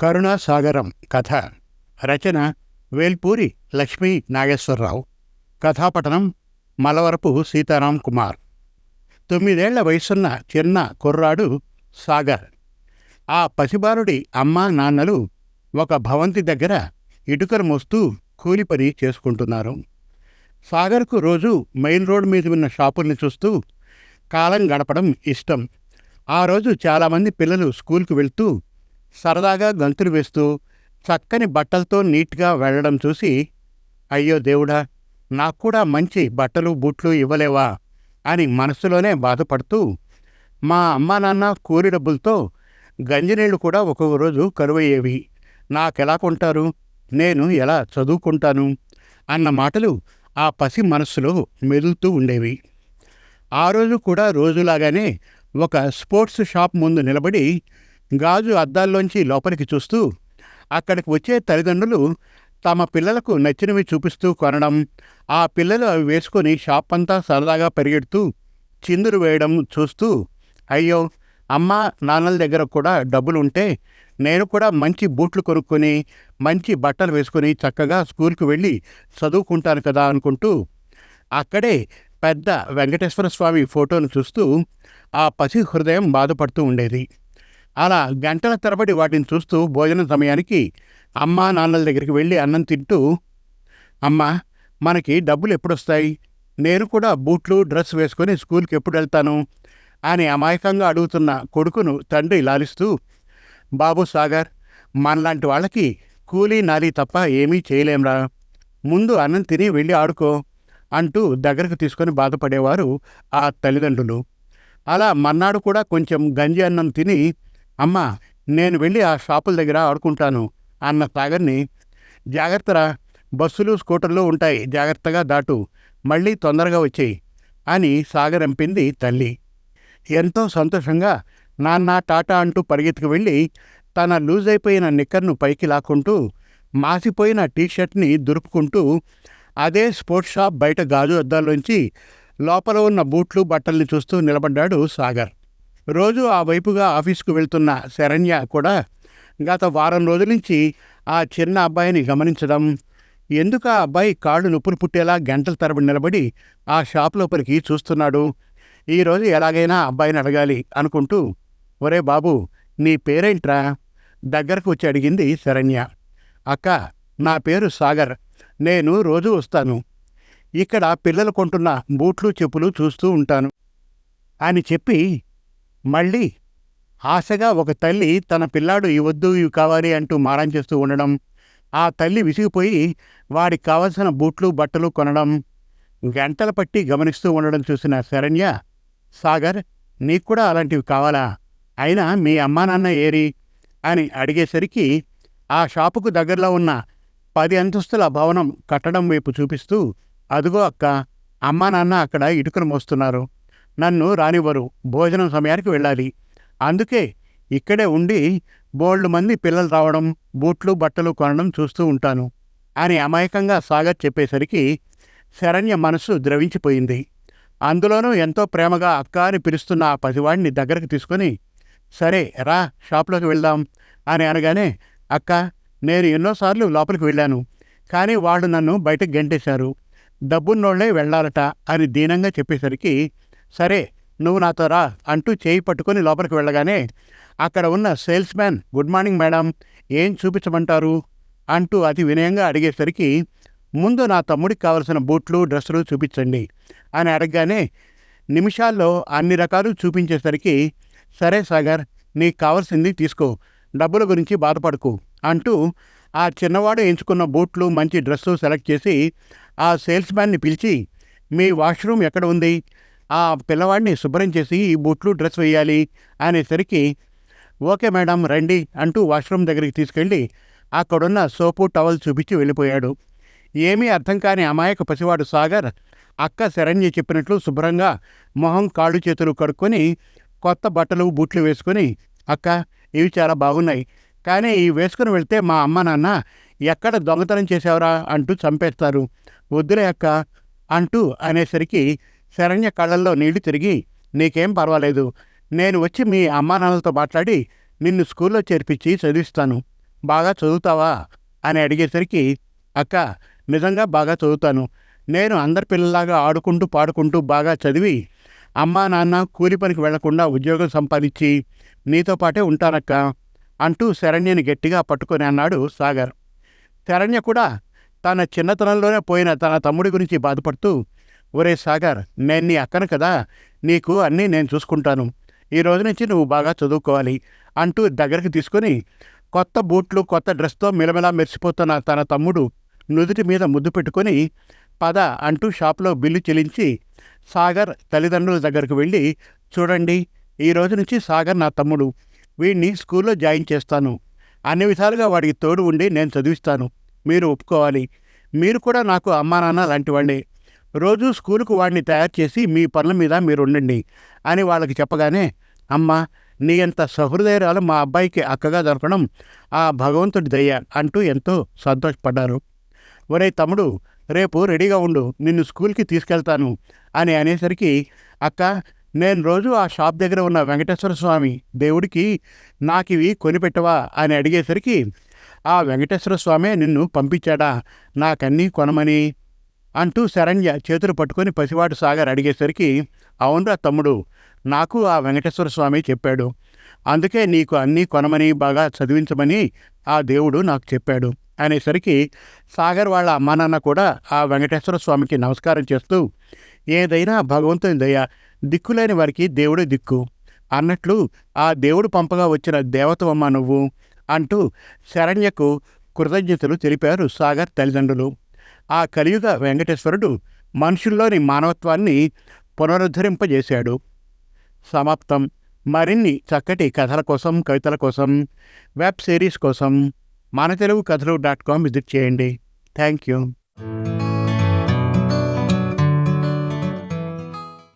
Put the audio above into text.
కరుణాసాగరం కథ. రచన వేల్పూరి లక్ష్మీ నాగేశ్వరరావు. కథాపఠనం మలవరపు సీతారాం కుమార్. తొమ్మిదేళ్ళ వయసున్న చిన్న కుర్రాడు సాగర్. ఆ పసిబాలుడి అమ్మా నాన్నలు ఒక భవంతి దగ్గర ఇటుకలు మోస్తూ కూలి పని చేసుకుంటున్నారు. సాగర్కు రోజు మెయిన్ రోడ్ మీద ఉన్న షాపుల్ని చూస్తూ కాలం గడపడం ఇష్టం. ఆ రోజు చాలామంది పిల్లలు స్కూల్కి వెళ్తూ సరదాగా గంతులు వేస్తూ చక్కని బట్టలతో నీట్గా వెళ్ళడం చూసి అయ్యో దేవుడా నాకు కూడా మంచి బట్టలు బూట్లు ఇవ్వలేవా? అని మనసులోనే బాధపడుతూ మా అమ్మా నాన్న కూలి డబ్బులతో గంజినీళ్ళు కూడా ఒక్కొక్క రోజు కరువయ్యేవి. నాకెలా కొంటారు? నేను ఎలా చదువుకుంటాను? అన్న మాటలు ఆ పసి మనస్సులో మెదులుతూ ఉండేవి. ఆ రోజు కూడా రోజులాగానే ఒక స్పోర్ట్స్ షాప్ ముందు నిలబడి గాజు అద్దాల్లోంచి లోపలికి చూస్తూ అక్కడికి వచ్చే తల్లిదండ్రులు తమ పిల్లలకు నచ్చినవి చూపిస్తూ కొనడం ఆ పిల్లలు అవి వేసుకొని షాప్ అంతా సరదాగా పరిగెడుతూ చిందురు వేయడం చూస్తూ అయ్యో అమ్మ నాన్నల దగ్గర కూడా డబ్బులు ఉంటే నేను కూడా మంచి బూట్లు కొనుక్కొని మంచి బట్టలు వేసుకొని చక్కగా స్కూల్కి వెళ్ళి చదువుకుంటాను కదా అనుకుంటూ అక్కడే పెద్ద వెంకటేశ్వర స్వామి ఫోటోను చూస్తూ ఆ పసి హృదయం బాధపడుతూ ఉండేది. అలా గంటల తరబడి వాటిని చూస్తూ భోజనం సమయానికి అమ్మా నాన్నల దగ్గరికి వెళ్ళి అన్నం తింటూ అమ్మా మనకి డబ్బులు ఎప్పుడొస్తాయి? నేను కూడా బూట్లు డ్రెస్ వేసుకొని స్కూల్కి ఎప్పుడు వెళ్తాను? అని అమాయకంగా అడుగుతున్న కొడుకును తండ్రి లాలిస్తూ బాబు సాగర్ మనలాంటి వాళ్ళకి కూలీ నాలి తప్ప ఏమీ చేయలేంరా. ముందు అన్నం తిని వెళ్ళి ఆడుకో అంటూ దగ్గరకు తీసుకొని బాధపడేవారు ఆ తల్లిదండ్రులు. అలా మన్నాడు కూడా కొంచెం గంజి అన్నం తిని అమ్మా నేను వెళ్ళి ఆ షాపుల దగ్గర ఆడుకుంటాను అన్న సాగర్ని. జాగ్రత్తరా బస్సులు స్కూటర్లు ఉంటాయి జాగ్రత్తగా దాటు మళ్ళీ తొందరగా వచ్చేయి అని సాగర్ ఎంపింది తల్లి. ఎంతో సంతోషంగా నాన్న టాటా అంటూ పరిగెత్తుకు వెళ్ళి తన లూజ్ అయిపోయిన నిక్కర్ను పైకి లాక్కుంటూ మాసిపోయిన టీషర్ట్ని దురుపుకుంటూ అదే స్పోర్ట్స్ షాప్ బయట గాజు అద్దాల్లోంచి లోపల ఉన్న బూట్లు బట్టల్ని చూస్తూ నిలబడ్డాడు సాగర్. రోజు ఆ వైపుగా ఆఫీస్కు వెళ్తున్న శరణ్య కూడా గత వారం రోజుల నుంచి ఆ చిన్న అబ్బాయిని గమనించడం ఎందుకు ఆ అబ్బాయి కాళ్ళు నొప్పులు పుట్టేలా గంటల తరబడి నిలబడి ఆ షాప్ లోపలికి చూస్తున్నాడు? ఈరోజు ఎలాగైనా అబ్బాయిని అడగాలి అనుకుంటూ ఒరే బాబు నీ పేరేంట్రా? దగ్గరకు వచ్చి అడిగింది శరణ్య. అక్క నా పేరు సాగర్. నేను రోజు వస్తాను. ఇక్కడ పిల్లలు కొంటున్న బూట్లు చెప్పులు చూస్తూ ఉంటాను అని చెప్పి మళ్ళీ ఆశగా ఒక తల్లి తన పిల్లాడు ఇవ్వద్దు ఇవి కావాలి అంటూ మారం చేస్తూ ఉండడం ఆ తల్లి విసిగిపోయి వాడికి కావలసిన బూట్లు బట్టలు కొనడం గంటల పట్టి గమనిస్తూ ఉండడం చూసిన శరణ్య సాగర్ నీకు కూడా అలాంటివి కావాలా? అయినా మీ అమ్మా నాన్న ఏరి? అని అడిగేసరికి ఆ షాపుకు దగ్గరలో ఉన్న పది అంతస్తుల భవనం కట్టడం వైపు చూపిస్తూ అదుగో అక్క అమ్మా నాన్న అక్కడ ఇటుకలు మోస్తున్నారు. నన్ను రానివ్వరు. భోజనం సమయానికి వెళ్ళాలి. అందుకే ఇక్కడే ఉండి బోల్డ్ మంది పిల్లలు రావడం బూట్లు బట్టలు కొనడం చూస్తూ ఉంటాను అని అమాయకంగా సాగర్ చెప్పేసరికి శరణ్య మనసు ద్రవించిపోయింది. అందులోనూ ఎంతో ప్రేమగా అక్క అని పిలుస్తున్న ఆ పసివాడిని దగ్గరకు తీసుకొని సరే రా షాప్లోకి వెళ్దాం అని అనగానే అక్క నేను ఎన్నోసార్లు లోపలికి వెళ్ళాను కానీ వాళ్ళు నన్ను బయటకు గెంటేశారు. డబ్బున్నోళ్ళే వెళ్ళాలట అని దీనంగా చెప్పేసరికి సరే నువ్వు నాతో రా అంటూ చేయి పట్టుకొని లోపలికి వెళ్ళగానే అక్కడ ఉన్న salesman good morning madam ఏం చూపించమంటారు? అంటూ అతి వినయంగా అడిగేసరికి ముందు నా తమ్ముడికి కావలసిన బూట్లు డ్రెస్సులు చూపించండి అని అడగగానే నిమిషాల్లో అన్ని రకాలు చూపించేసరికి సరే సాగర్ నీకు కావాల్సింది తీసుకో డబ్బుల గురించి బాధపడకు అంటూ ఆ చిన్నవాడు ఎంచుకున్న బూట్లు మంచి డ్రెస్సు సెలెక్ట్ చేసి ఆ సేల్స్ మ్యాన్ని పిలిచి మీ వాష్రూమ్ ఎక్కడ ఉంది? ఆ పిల్లవాడిని శుభ్రం చేసి ఈ బూట్లు డ్రెస్ వేయాలి అనేసరికి ఓకే మేడం రండి అంటూ వాష్రూమ్ దగ్గరికి తీసుకెళ్ళి అక్కడున్న సోపు టవల్ చూపించి వెళ్ళిపోయాడు. ఏమీ అర్థం కాని అమాయక పసివాడు సాగర్ అక్క శరణ్య చెప్పినట్లు శుభ్రంగా మొహం కాళ్ళు చేతులు కడుక్కొని కొత్త బట్టలు బూట్లు వేసుకొని అక్క ఇవి చాలా బాగున్నాయి. కానీ ఇవి వేసుకుని వెళ్తే మా అమ్మ నాన్న ఎక్కడ దొంగతనం చేసావరా అంటూ చంపేస్తారు. వద్దులే అక్క అంటూ అనేసరికి శరణ్య కళ్ళల్లో నీళ్ళు తిరిగి నీకేం పర్వాలేదు. నేను వచ్చి మీ అమ్మానాన్నలతో మాట్లాడి నిన్ను స్కూల్లో చేర్పించి చదివిస్తాను. బాగా చదువుతావా? అని అడిగేసరికి అక్క నిజంగా బాగా చదువుతాను. నేను అందరి పిల్లలాగా ఆడుకుంటూ పాడుకుంటూ బాగా చదివి అమ్మా నాన్న కూలి పనికి వెళ్ళకుండా ఉద్యోగం సంపాదించి నీతో పాటే ఉంటానక్క అంటూ శరణ్యని గట్టిగా పట్టుకొని అన్నాడు సాగర్. శరణ్య కూడా తన చిన్నతనంలోనే పోయిన తన తమ్ముడి గురించి బాధపడుతూ ఒరే సాగర్ నేను నీ అక్కను కదా నీకు అన్నీ నేను చూసుకుంటాను. ఈ రోజు నుంచి నువ్వు బాగా చదువుకోవాలి అంటూ దగ్గరికి తీసుకొని కొత్త బూట్లు కొత్త డ్రెస్తో మిలమిలా మెరిసిపోతున్న తన తమ్ముడు నుదుటి మీద ముద్దు పెట్టుకొని పద అంటూ షాప్లో బిల్లు చెల్లించి సాగర్ తల్లిదండ్రుల దగ్గరకు వెళ్ళి చూడండి ఈ రోజు నుంచి సాగర్ నా తమ్ముడు వీడిని స్కూల్లో జాయిన్ చేస్తాను. అన్ని విధాలుగా వాడికి తోడు ఉండి నేను చదివిస్తాను. మీరు ఒప్పుకోవాలి. మీరు కూడా నాకు అమ్మా నాన్న లాంటివాళ్ళే రోజు స్కూలుకు వాడిని తయారు చేసి మీ పనుల మీద మీరు ఉండండి అని వాళ్ళకి చెప్పగానే అమ్మా నీ అంత సహృదయరాలు మా అబ్బాయికి అక్కగా దొరకడం ఆ భగవంతుడి దయ్య అంటూ ఎంతో సంతోషపడ్డారు. ఒరే తమ్ముడు రేపు రెడీగా ఉండు నిన్ను స్కూల్కి తీసుకెళ్తాను అని అనేసరికి అక్క నేను రోజు ఆ షాప్ దగ్గర ఉన్న వెంకటేశ్వర స్వామి దేవుడికి నాకు ఇవి కొనిపెట్టవా అని అడిగేసరికి ఆ వెంకటేశ్వర స్వామే నిన్ను పంపించాడా? నాకన్నీ కొనమని అంటూ శరణ్య చేతులు పట్టుకొని పసివాడు సాగర్ అడిగేసరికి అవునరా తమ్ముడు నాకు ఆ వెంకటేశ్వర స్వామి చెప్పాడు. అందుకే నీకు అన్నీ కొనమని బాగా చదివించమని ఆ దేవుడు నాకు చెప్పాడు. అనేసరికి సాగర్ వాళ్ళ అమ్మా నాన్న కూడా ఆ వెంకటేశ్వర స్వామికి నమస్కారం చేస్తూ ఏదైనా భగవంతుని దయ దిక్కులేని వారికి దేవుడే దిక్కు. అన్నట్లు ఆ దేవుడు పంపగా వచ్చిన దేవతవమ్మ నువ్వు అంటూ శరణ్యకు కృతజ్ఞతలు తెలిపారు సాగర్ తల్లిదండ్రులు. ఆ కలియుగ వెంకటేశ్వరుడు మనుషుల్లోని మానవత్వాన్ని పునరుద్ధరింపజేశాడు. సమాప్తం. మరిన్ని చక్కటి కథల కోసం కవితల కోసం వెబ్ సిరీస్ కోసం మన Telugu Kathalu dot com visit చేయండి. Thank you.